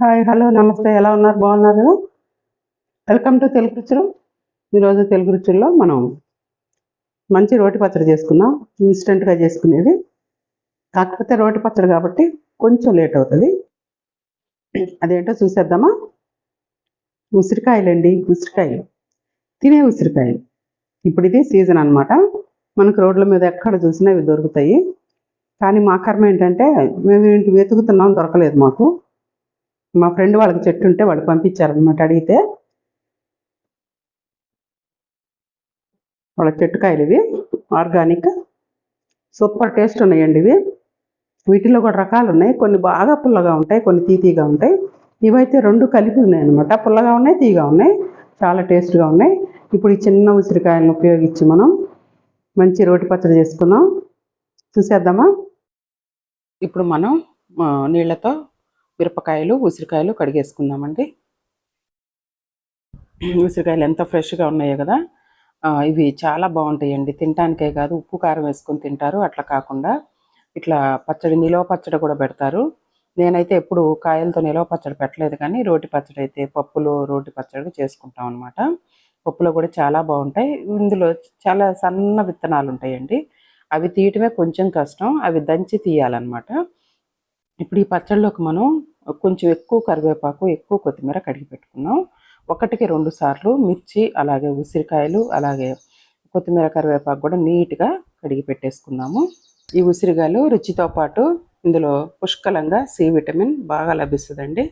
Hi hello నమస్తే. ఎలా ఉన్నారు? బాగున్నారు కదా? వెల్కమ్ టు తెలుగు రుచులు. ఈరోజు తెలుగు రుచుల్లో మనం మంచి రోటి పచ్చడి చేసుకుందాం. ఇన్స్టెంట్గా చేసుకునేది. కాకపోతే రోటి పచ్చడి కాబట్టి కొంచెం లేట్ అవుతుంది. అదేంటో చూసేద్దామా? ఉసిరికాయలండి ఉసిరికాయలు. తినే ఉసిరికాయలు. ఇప్పుడు ఇది సీజన్ అన్నమాట. మనకు రోడ్ల మీద ఎక్కడ చూసినా ఇవి దొరుకుతాయి. కానీ మా కర్మ ఏంటంటే మేము ఇంటి వెతుకుతున్నాం దొరకలేదు మాకు. మా ఫ్రెండ్ వాళ్ళకి చెట్టు ఉంటే వాళ్ళు పంపించారనమాట అడిగితే. వాళ్ళ చెట్టు కాయలు ఇవి ఆర్గానిక్ సూపర్ టేస్ట్ ఉన్నాయండి ఇవి. వీటిలో కూడా రకాలు ఉన్నాయి. కొన్ని బాగా పుల్లగా ఉంటాయి కొన్ని తీతీగా ఉంటాయి. ఇవైతే రెండు కలిపి ఉన్నాయన్నమాట పుల్లగా ఉన్నాయి తీగా ఉన్నాయి. చాలా టేస్ట్గా ఉన్నాయి. ఇప్పుడు ఈ చిన్న ఉసిరికాయలను ఉపయోగించి మనం మంచి రోటి పచ్చడి చేసుకుందాం. చూసేద్దామా? ఇప్పుడు మనం నీళ్ళతో మిరపకాయలు ఉసిరికాయలు కడిగేసుకుందామండి. ఉసిరికాయలు ఎంత ఫ్రెష్గా ఉన్నాయో కదా ఇవి చాలా బాగుంటాయండి. తినటానికే కాదు ఉప్పు కారం వేసుకొని తింటారు. అట్లా కాకుండా ఇట్లా పచ్చడి నిలవ పచ్చడి కూడా పెడతారు. నేనైతే ఎప్పుడు కాయలతో నిలవ పచ్చడి పెట్టలేదు కానీ రోటి పచ్చడి అయితే పప్పులో రోటి పచ్చడి చేసుకుంటాం అనమాట పప్పులో కూడా చాలా బాగుంటాయి. ఇందులో చాలా సన్న విత్తనాలు ఉంటాయండి. అవి తీయటమే కొంచెం కష్టం. అవి దంచి తీయాలన్నమాట. ఇప్పుడు ఈ పచ్చళ్ళలోకి మనం కొంచెం ఎక్కువ కరివేపాకు ఎక్కువ కొత్తిమీర కడిగి పెట్టుకున్నాం. ఒకటికి రెండు సార్లు మిర్చి అలాగే ఉసిరికాయలు అలాగే కొత్తిమీర కరివేపాకు కూడా నీట్గా కడిగి పెట్టేసుకున్నాము. ఈ ఉసిరికాయలు రుచితో పాటు ఇందులో పుష్కలంగా సి విటమిన్ బాగా లభిస్తుందండి.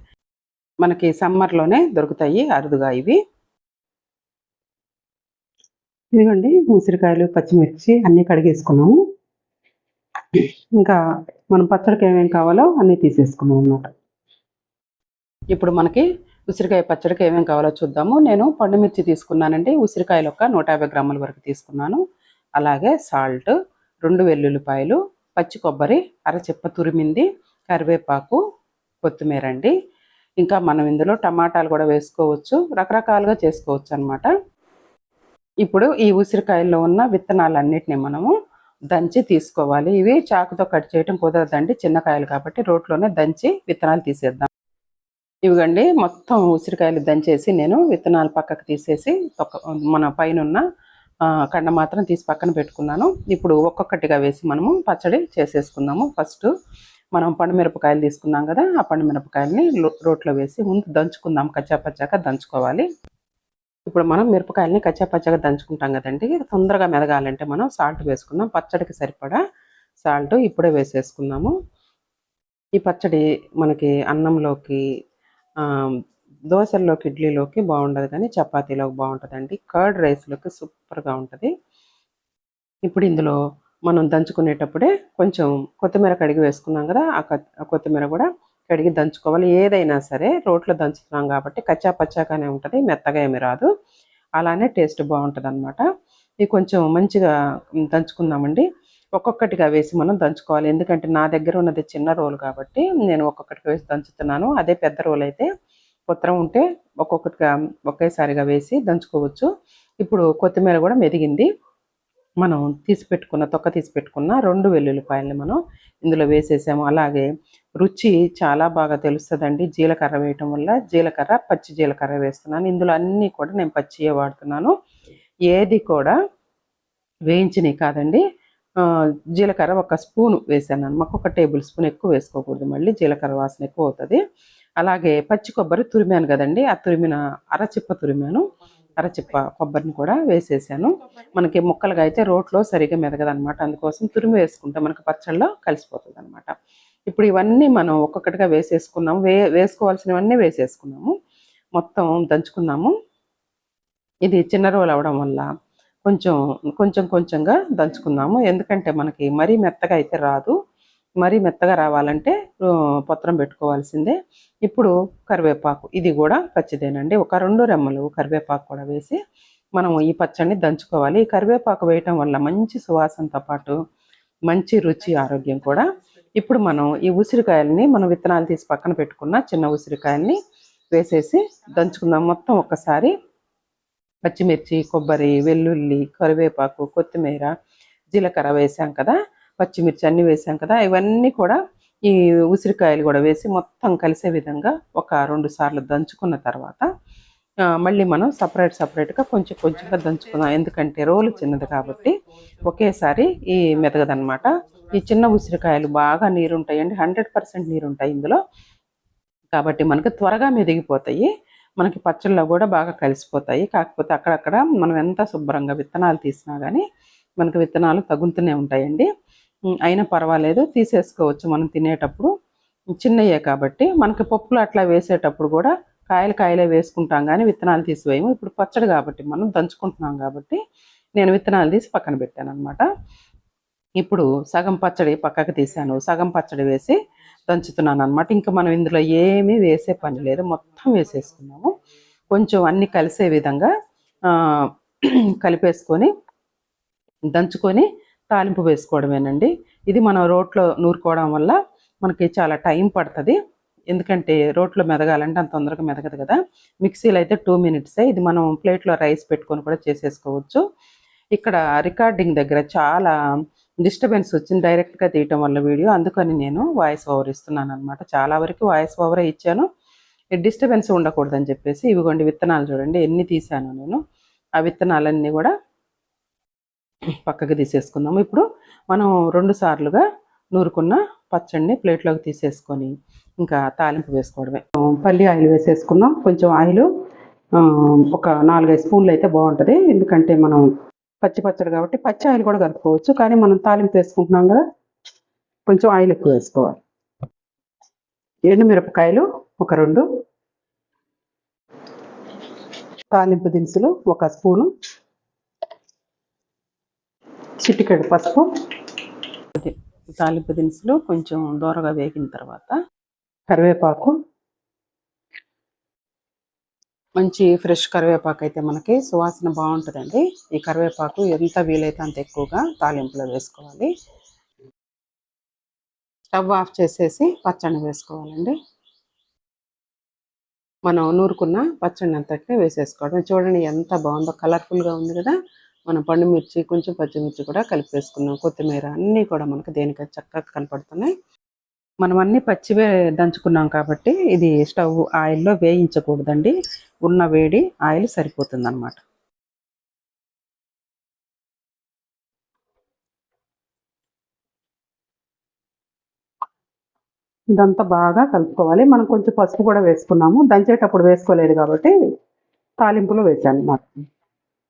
మనకి సమ్మర్లోనే దొరుకుతాయి అరుదుగా ఇవి. ఇదిగోండి ఉసిరికాయలు పచ్చిమిర్చి అన్నీ కడిగేసుకున్నాము. ఇంకా మనం పచ్చడికి ఏమేమి కావాలో అన్నీ తీసేసుకున్నాం అన్నమాట. ఇప్పుడు మనకి ఉసిరికాయ పచ్చడికి ఏమేమి కావాలో చూద్దాము. నేను పండుమిర్చి తీసుకున్నానండి. ఉసిరికాయలు ఒక నూట యాభై గ్రాముల వరకు తీసుకున్నాను. అలాగే సాల్ట్ రెండు వెల్లుల్లిపాయలు పచ్చి కొబ్బరి అరచెప్ప తురిమింది కరివేపాకు కొత్తిమీర అండి. ఇంకా మనం ఇందులో టమాటాలు కూడా వేసుకోవచ్చు. రకరకాలుగా చేసుకోవచ్చు అన్నమాట. ఇప్పుడు ఈ ఉసిరికాయల్లో ఉన్న విత్తనాలన్నిటిని మనము దంచి తీసుకోవాలి. ఇవి చాకుతో కట్ చేయటం కుదరదండి. చిన్న కాయలు కాబట్టి రోట్లోనే దంచి విత్తనాలు తీసేద్దాం. ఇవిగండి మొత్తం ఉసిరికాయలు దంచేసి నేను విత్తనాలు పక్కకు తీసేసి మన పైన కండ మాత్రం తీసి పక్కన పెట్టుకున్నాను. ఇప్పుడు ఒక్కొక్కటిగా వేసి మనము పచ్చడి చేసేసుకుందాము. ఫస్ట్ మనం పండు మిరపకాయలు తీసుకున్నాం కదా ఆ పండుమిరపకాయలని రోట్లో వేసి ముందు దంచుకుందాం. కచ్చా పచ్చాక దంచుకోవాలి. ఇప్పుడు మనం మిరపకాయలని కచ్చా పచ్చగా దంచుకుంటాం కదండి. తొందరగా మెదగాలంటే మనం సాల్ట్ వేసుకుందాం. పచ్చడికి సరిపడా సాల్ట్ ఇప్పుడే వేసేసుకుందాము. ఈ పచ్చడి మనకి అన్నంలోకి దోశల్లోకి ఇడ్లీలోకి బాగుండదు కానీ చపాతీలోకి బాగుంటుందండి. కర్డ్ రైస్లోకి సూపర్గా ఉంటుంది. ఇప్పుడు ఇందులో మనం దంచుకునేటప్పుడే కొంచెం కొత్తిమీర కడిగి వేసుకున్నాం కదా ఆ ఆ కొత్తిమీర కూడా కడిగి దంచుకోవాలి. ఏదైనా సరే రోట్లో దంచుతున్నాం కాబట్టి కచ్చా పచ్చాగానే ఉంటుంది మెత్తగా ఏమి రాదు. అలానే టేస్ట్ బాగుంటుంది అనమాట ఇది కొంచెం మంచిగా దంచుకుందామండి. ఒక్కొక్కటిగా వేసి మనం దంచుకోవాలి. ఎందుకంటే నా దగ్గర ఉన్నది చిన్న రోల్ కాబట్టి నేను ఒక్కొక్కటిగా వేసి దంచుతున్నాను. అదే పెద్ద రోల్ అయితే ఉత్తరం ఉంటే ఒక్కొక్కటిగా ఒకేసారిగా వేసి దంచుకోవచ్చు. ఇప్పుడు కొత్తిమీర కూడా మెదిగింది. మనం తీసి పెట్టుకున్న తొక్క తీసి పెట్టుకున్న రెండు వెల్లుల్లిపాయల్ని మనం ఇందులో వేసేసాము. అలాగే రుచి చాలా బాగా తెలుస్తుందండి. జీలకర్ర వేయటం వల్ల జీలకర్ర పచ్చి జీలకర్ర వేస్తున్నాను. ఇందులో అన్నీ కూడా నేను పచ్చియే వాడుతున్నాను. ఏది కూడా వేయించినవి కాదండి. జీలకర్ర ఒక స్పూన్ వేసాను అనమాట ఒక టేబుల్ స్పూన్ ఎక్కువ వేసుకోకూడదు. మళ్ళీ జీలకర్ర వాసన ఎక్కువ అవుతుంది. అలాగే పచ్చి కొబ్బరి తురిమాను కదండి. ఆ తురిమిన అరచిప్ప తురిమాను. అరచిప్ప కొబ్బరిని కూడా వేసేసాను. మనకి ముక్కలుగా అయితే రోట్లో సరిగా మెదగదనమాట అందుకోసం తురిమి వేసుకుంటే మనకి పచ్చళ్ళలో కలిసిపోతుంది అనమాట ఇప్పుడు ఇవన్నీ మనం ఒక్కొక్కటిగా వేసేసుకున్నాము. వే వేసుకోవాల్సినవన్నీ వేసేసుకున్నాము. మొత్తం దంచుకున్నాము. ఇది చిన్న రోలు అవడం వల్ల కొంచెం కొంచెం కొంచెంగా దంచుకున్నాము. ఎందుకంటే మనకి మరీ మెత్తగా అయితే రాదు. మరీ మెత్తగా రావాలంటే పత్రం పెట్టుకోవాల్సిందే. ఇప్పుడు కరివేపాకు ఇది కూడా పచ్చిదేనండి. ఒక రెండు రెమ్మలు కరివేపాకు కూడా వేసి మనం ఈ పచ్చడిని దంచుకోవాలి. ఈ కరివేపాకు వేయటం వల్ల మంచి సువాసనతో పాటు మంచి రుచి ఆరోగ్యం కూడా. ఇప్పుడు మనం ఈ ఉసిరికాయలని మనం విత్తనాలు తీసి పక్కన పెట్టుకున్న చిన్న ఉసిరికాయల్ని వేసేసి దంచుకుందాం. మొత్తం ఒక్కసారి పచ్చిమిర్చి కొబ్బరి వెల్లుల్లి కరివేపాకు కొత్తిమీర జీలకర్ర వేసాం కదా. పచ్చిమిర్చి అన్నీ వేసాం కదా ఇవన్నీ కూడా ఈ ఉసిరికాయలు కూడా వేసి మొత్తం కలిసే విధంగా ఒక రెండు సార్లు దంచుకున్న తర్వాత మళ్ళీ మనం సపరేట్ సపరేట్గా కొంచెం కొంచెంగా దంచుకుందాం. ఎందుకంటే రోలు చిన్నది కాబట్టి ఒకేసారి ఈ మెదగదనమాట ఈ చిన్న ఉసిరికాయలు బాగా నీరు ఉంటాయండి హండ్రెడ్ పర్సెంట్ నీరు ఉంటాయి ఇందులో. కాబట్టి మనకి త్వరగా మెదిగిపోతాయి మనకి పచ్చళ్ళలో కూడా బాగా కలిసిపోతాయి. కాకపోతే అక్కడక్కడ మనం ఎంత శుభ్రంగా విత్తనాలు తీసినా కానీ మనకి విత్తనాలు తగులుతూనే ఉంటాయండి. అయినా పర్వాలేదు తీసేసుకోవచ్చు మనం తినేటప్పుడు. చిన్నయ్యే కాబట్టి మనకి పప్పులు అట్లా వేసేటప్పుడు కూడా కాయలు కాయలే వేసుకుంటాం కానీ విత్తనాలు తీసివేయము. ఇప్పుడు పచ్చడి కాబట్టి మనం దంచుకుంటున్నాం కాబట్టి నేను విత్తనాలు తీసి పక్కన పెట్టాను అనమాట ఇప్పుడు సగం పచ్చడి పక్కకు తీసాను సగం పచ్చడి వేసి దంచుతున్నాను అనమాట ఇంకా మనం ఇందులో ఏమీ వేసే పని లేదు. మొత్తం వేసేసుకున్నాము. కొంచెం అన్ని కలిసే విధంగా కలిపేసుకొని దంచుకొని తాలింపు వేసుకోవడమేనండి. ఇది మనం రోట్లో నూరుకోవడం వల్ల మనకి చాలా టైం పడుతుంది. ఎందుకంటే రోట్లో మెదగాలంటే అంత తొందరగా మెదగదు కదా. మిక్సీలో అయితే టూ మినిట్సే. ఇది మనం ప్లేట్లో రైస్ పెట్టుకొని కూడా చేసేసుకోవచ్చు. ఇక్కడ రికార్డింగ్ దగ్గర చాలా డిస్టర్బెన్స్ వచ్చింది డైరెక్ట్గా తీయటం వల్ల వీడియో. అందుకని నేను వాయిస్ ఓవర్ ఇస్తున్నాను అనమాట చాలా వరకు వాయిస్ ఓవరే ఇచ్చాను. డిస్టర్బెన్స్ ఉండకూడదని చెప్పేసి ఇవిగోండి విత్తనాలు చూడండి. ఎన్ని తీసాను నేను. ఆ విత్తనాలన్నీ కూడా పక్కకి తీసేసుకుందాము. ఇప్పుడు మనం రెండు సార్లుగా నూరుకున్న పచ్చడిని ప్లేట్లోకి తీసేసుకొని ఇంకా తాలింపు వేసుకోవడమే. పల్లి ఆయిల్ వేసేసుకుందాం. కొంచెం ఆయిల్ ఒక నాలుగైదు స్పూన్లు అయితే బాగుంటుంది. ఎందుకంటే మనం పచ్చి పచ్చడి కాబట్టి పచ్చి ఆయిల్ కూడా కలుపుకోవచ్చు. కానీ మనం తాలింపు వేసుకుంటున్నాం కదా కొంచెం ఆయిల్ ఎక్కువ వేసుకోవాలి. ఎండుమిరపకాయలు ఒక రెండు. తాలింపు దినుసులు ఒక స్పూను. చిటికెడు పసుపు. తాలింపు దినుసులు కొంచెం దూరగా వేగిన తర్వాత కరివేపాకు. మంచి ఫ్రెష్ కరివేపాకు అయితే మనకి సువాసన బాగుంటుందండి. ఈ కరివేపాకు ఎంత వీలైతే అంత ఎక్కువగా తాలింపులో వేసుకోవాలి. స్టవ్ ఆఫ్ చేసేసి పచ్చడి వేసుకోవాలండి. మనం నూరుకున్న పచ్చడి అంతటిని వేసేసుకోవడం. చూడండి ఎంత బాగుందో కలర్ఫుల్గా ఉంది కదా. మనం పండు మిర్చి కొంచెం పచ్చిమిర్చి కూడా కలిపేసుకున్నాం. కొత్తిమీర అన్నీ కూడా మనకు దేనికి చక్కగా కనపడుతున్నాయి. మనం అన్ని పచ్చివే దంచుకున్నాం కాబట్టి ఇది స్టవ్ ఆయిల్లో వేయించకూడదండి. ఉన్న వేడి ఆయిల్ సరిపోతుంది అనమాట ఇదంతా బాగా కలుపుకోవాలి. మనం కొంచెం పసుపు కూడా వేసుకున్నాము. దంచేటప్పుడు వేసుకోలేదు కాబట్టి తాలింపులో వేసాను. అన్నమాట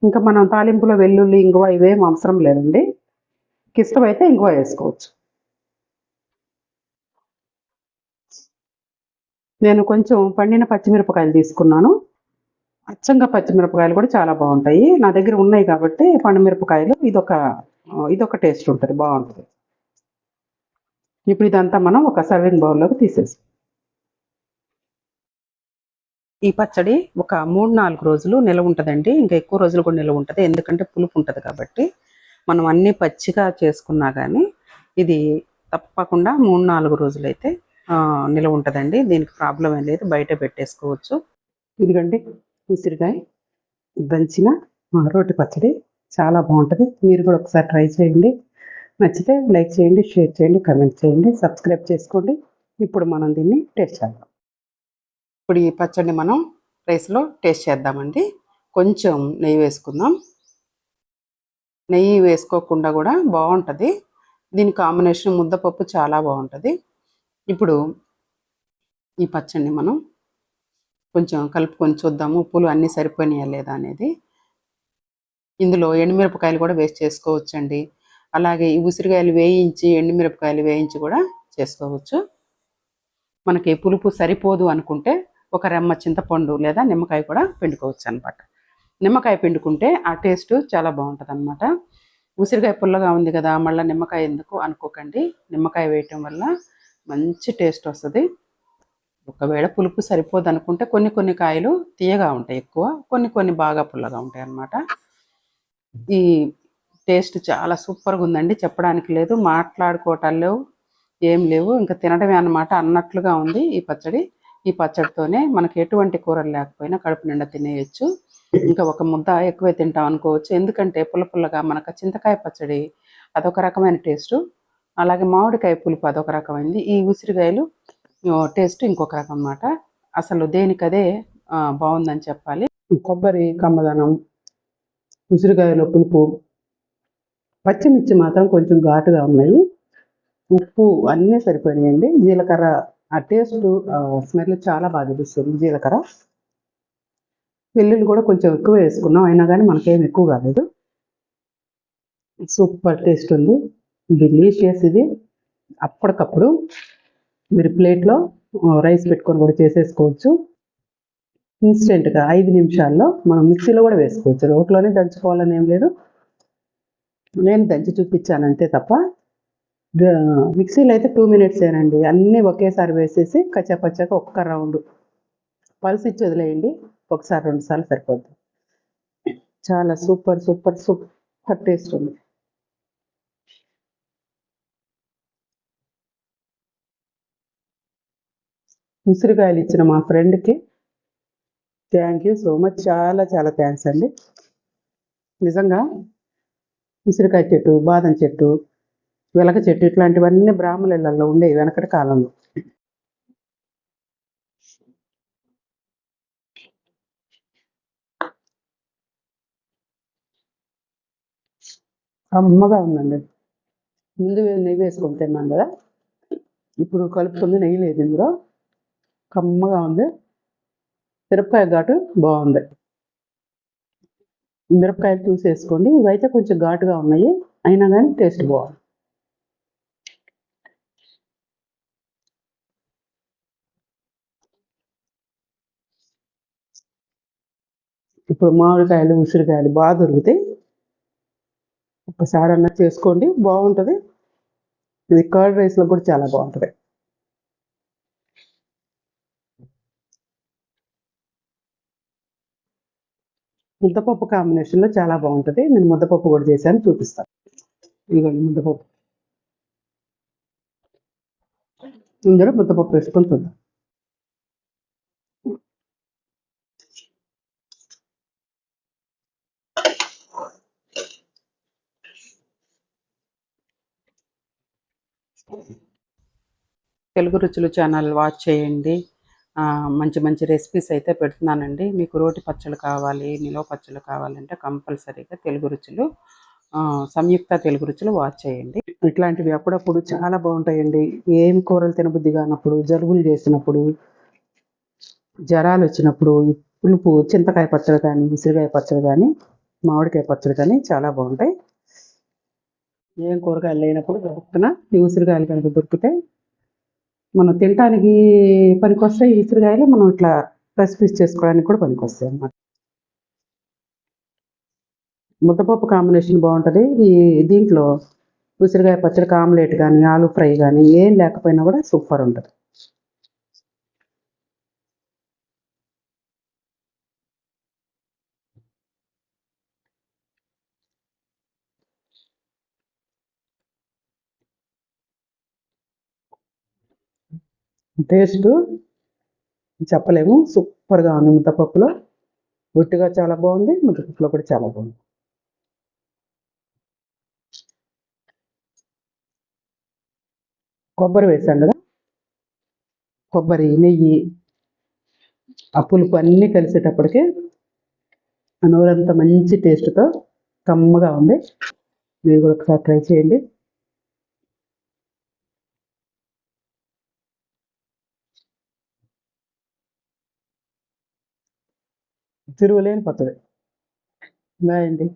ఇంకా మనం తాలింపులో వెల్లుల్లి ఇంగువ ఇవేం అవసరం లేదండి. ఇష్టమైతే ఇంగువ వేసుకోవచ్చు. నేను కొంచెం పండిన పచ్చిమిరపకాయలు తీసుకున్నాను. అచ్చంగా పచ్చిమిరపకాయలు కూడా చాలా బాగుంటాయి. నా దగ్గర ఉన్నాయి కాబట్టి పండు మిరపకాయలు ఇదొక ఇదొక టేస్ట్ ఉంటుంది బాగుంటుంది. ఇప్పుడు ఇదంతా మనం ఒక సర్వింగ్ బౌల్లోకి తీసేస్తాం ఈ పచ్చడి ఒక మూడు నాలుగు రోజులు నిలవ ఉంటుందండి. ఇంకా ఎక్కువ రోజులు కూడా నిలవ ఉంటుంది. ఎందుకంటే పులుపు ఉంటుంది కాబట్టి మనం అన్నీ పచ్చిగా చేసుకున్నా కానీ ఇది తప్పకుండా మూడు నాలుగు రోజులు అయితే నిల్వ నిలవ ఉంటుందండి. దీనికి ప్రాబ్లం ఏం లేదు. బయట పెట్టేసుకోవచ్చు. ఇదిగండి ఉసిరికాయ దంచిన రోటి పచ్చడి. చాలా బాగుంటుంది. మీరు కూడా ఒకసారి ట్రై చేయండి. నచ్చితే లైక్ చేయండి షేర్ చేయండి కమెంట్ చేయండి సబ్స్క్రైబ్ చేసుకోండి. ఇప్పుడు మనం దీన్ని టేస్ట్ చేద్దాం. ఇప్పుడు ఈ పచ్చడిని మనం రైస్లో టేస్ట్ చేద్దామండి. కొంచెం నెయ్యి వేసుకుందాం. నెయ్యి వేసుకోకుండా కూడా బాగుంటుంది. దీని కాంబినేషన్ ముద్దపప్పు చాలా బాగుంటుంది. ఇప్పుడు ఈ పచ్చడిని మనం కొంచెం కలుపుకొని చూద్దాము. ఉప్పులు అన్నీ సరిపోయినాయా లేదా అనేది. ఇందులో ఎండుమిరపకాయలు కూడా వేస్ట్ చేసుకోవచ్చండి. అలాగే ఈ ఉసిరికాయలు వేయించి ఎండుమిరపకాయలు వేయించి కూడా చేసుకోవచ్చు. మనకి పులుపు సరిపోదు అనుకుంటే ఒక రెమ్మ చింతపండు లేదా నిమ్మకాయ కూడా పిండుకోవచ్చు అనమాట నిమ్మకాయ పిండుకుంటే ఆ టేస్ట్ చాలా బాగుంటుంది అనమాట ఉసిరికాయ పుల్లగా ఉంది కదా మళ్ళీ నిమ్మకాయ ఎందుకు అనుకోకండి. నిమ్మకాయ వేయటం వల్ల మంచి టేస్ట్ వస్తుంది. ఒకవేళ పులుపు సరిపోదు అనుకుంటే కొన్ని కొన్ని కాయలు తీయగా ఉంటాయి ఎక్కువ కొన్ని కొన్ని బాగా పుల్లగా ఉంటాయి అన్నమాట. ఈ టేస్ట్ చాలా సూపర్గా ఉందండి. చెప్పడానికి లేదు మాట్లాడుకోవటాలు లేవు ఏం లేవు. ఇంకా తినడమే అన్నమాట అన్నట్లుగా ఉంది ఈ పచ్చడి. ఈ పచ్చడితోనే మనకి ఎటువంటి కూరలు లేకపోయినా కడుపు నిండా తినేయచ్చు. ఇంకా ఒక ముద్ద ఎక్కువే తింటాం అనుకోవచ్చు. ఎందుకంటే పుల్ల పుల్లగా మనకు చింతకాయ పచ్చడి అదొక రకమైన టేస్ట్. అలాగే మామిడికాయ పులుపు అదొక రకమైంది. ఈ ఉసిరికాయలు టేస్ట్ ఇంకొక రకం అన్నమాట. అసలు దేనికదే బాగుందని చెప్పాలి. కొబ్బరి కమ్మదనం ఉసిరికాయల పులుపు పచ్చిమిర్చి మాత్రం కొంచెం ఘాటుగా ఉన్నాయి. ఉప్పు అన్నీ సరిపోయినాయండి. జీలకర్ర ఆ టేస్ట్ స్మెల్ చాలా బాగా తెలుస్తుంది జీలకర్ర. వెల్లుల్లి కూడా కొంచెం ఎక్కువ వేసుకున్నాం. అయినా కానీ మనకేం ఎక్కువ కాలేదు. సూపర్ టేస్ట్ ఉంది. డిలీషియస్ ఇది. అప్పటికప్పుడు మీరు ప్లేట్లో రైస్ పెట్టుకొని కూడా చేసేసుకోవచ్చు. ఇన్స్టెంట్గా ఐదు నిమిషాల్లో మనం మిక్సీలో కూడా వేసుకోవచ్చు. రోట్లోనే దంచుకోవాలని ఏం లేదు. నేను దంచి చూపించాను అంతే తప్ప మిక్సీలో అయితే టూ మినిట్స్ ఏనండి. అన్నీ ఒకేసారి వేసేసి కచ్చాపచ్చాక ఒక్క రౌండ్. పల్స్ ఇచ్చి వదిలేయండి. ఒకసారి రెండు సార్లు సరిపోద్ది. చాలా సూపర్ సూపర్ సూపర్ టేస్ట్ ఉంది. ఉసిరికాయలు ఇచ్చిన మా ఫ్రెండ్కి థ్యాంక్ యూ సో మచ్. చాలా చాలా థ్యాంక్స్ అండి. నిజంగా ఉసిరికాయ చెట్టు బాదం చెట్టు వెలక చెట్టు ఇట్లాంటివన్నీ బ్రాహ్మణ ఇళ్ళలో ఉండేవి వెనకటి కాలంలో. కమ్మగా ఉందండి. ముందు నెయ్యి వేసుకొని తిన్నాను కదా. ఇప్పుడు కలుపుతుంది నెయ్యి లేదు ఇందులో. కమ్మగా ఉంది. మిరపకాయ ఘాటు బాగుంది. మిరపకాయలు చూసేసుకోండి. ఇవైతే కొంచెం ఘాటుగా ఉన్నాయి. అయినా కానీ టేస్ట్ బాగుంది. ఇప్పుడు మామిడికాయలు ఉసిరికాయలు బాగా దొరుకుతాయి ఒకసారి అన్న చేసుకోండి బాగుంటుంది. ఇది కర్డ్ రైస్లో కూడా చాలా బాగుంటుంది. ముద్దపప్పు కాంబినేషన్లో చాలా బాగుంటుంది. నేను ముద్దపప్పు కూడా చేశాను చూపిస్తాను. ఇదిగోండి ముద్దపప్పు. ఇందులో ముద్దపప్పు వేసుకొని చూద్దాం తెలుగు రుచులు ఛానల్ వాచ్ చేయండి. మంచి మంచి రెసిపీస్ అయితే పెడుతున్నానండి. మీకు రోటి పచ్చళ్ళు కావాలి నిలవ పచ్చళ్ళు కావాలంటే కంపల్సరీగా తెలుగు రుచులు సంయుక్త తెలుగు రుచులు వాచ్ చేయండి. ఇట్లాంటివి అప్పుడప్పుడు చాలా బాగుంటాయండి. ఏం కూరలు తినబుద్ధి కానప్పుడు జలుబులు చేసినప్పుడు జ్వరాలు వచ్చినప్పుడు పులుపు చింతకాయ పచ్చడి కానీ ఉసిరికాయ పచ్చడి కానీ మామిడికాయ పచ్చడి కానీ చాలా బాగుంటాయి. ఏం కూరగాయలు లేనప్పుడు దొరుకుతున్న ఈ ఉసిరికాయలు కనుక దొరికితే మనం తినడానికి పనికొస్తాయి ఈ ఉసిరికాయలు మనం ఇట్లా రెసిపీస్ చేసుకోవడానికి కూడా పనికొస్తాయి అన్నమాట. ముద్దపప్పు కాంబినేషన్ బాగుంటుంది. ఈ దీంట్లో ఉసిరికాయ పచ్చడి ఆమ్లెట్ కానీ ఆలు ఫ్రై కానీ ఏం లేకపోయినా కూడా సూపర్ ఉంటుంది. టేస్ట్ చెప్పలేము. సూపర్గా ఉంది ముద్దపప్పులో ఒట్టిగా చాలా బాగుంది. ముద్దపప్పులో కూడా చాలా బాగుంది. కొబ్బరి వేసాం కదా. కొబ్బరి నెయ్యి ఆ పులుపు అన్నీ కలిసేటప్పటికే ఆ నోరంతా మంచి టేస్ట్తో కమ్మగా ఉంది. మీరు కూడా ఒకసారి ట్రై చేయండి. తిరుగులేని కొత్తది బాయ్ అండి.